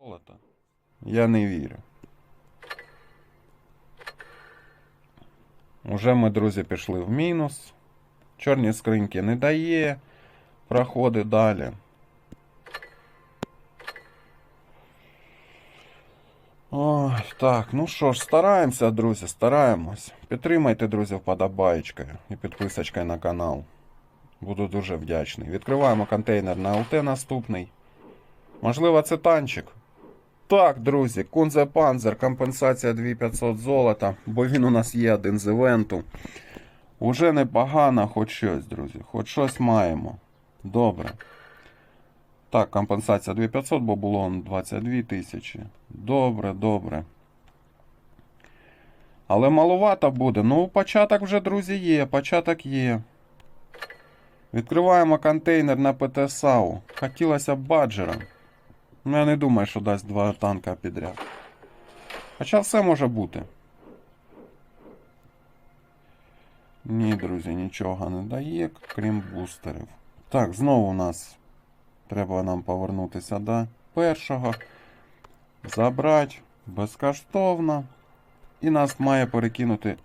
Золото. Я не вірю. Уже ми, друзі, пішли в мінус. Чорні скриньки не дає. Проходи далі. Ой, так, ну що ж, стараємося, друзі, стараємось. Підтримайте, друзі, вподобаєчкою і підписочкою на канал. Буду дуже вдячний. Відкриваємо контейнер на ЛТ наступний. Можливо, це танчик. Так, друзі, Кунзе Панзер, компенсація 2500 золота, бо він у нас є один з івенту. Уже непогано, хоч щось, друзі. Хоч щось маємо. Добре. Так, компенсація 2500, бо було 22 тисячі. Добре, добре. Але маловато буде. Ну, початок вже, друзі, є. Початок є. Відкриваємо контейнер на ПТСАУ. Хотілося б баджера. Ну, я не думаю, що дасть два танка підряд. Хоча все може бути. Ні, друзі, нічого не дає, крім бустерів. Так, знову у нас треба нам повернутися до першого. Забрати безкоштовно. І нас має перекинути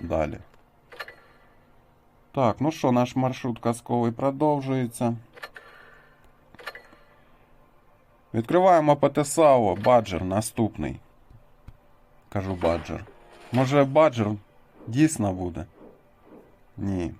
далі. Так, ну що, наш маршрут казковий продовжується. Відкриваємо ПТСАО, баджер наступний. Кажу баджер. Може баджер дійсно буде? Ні.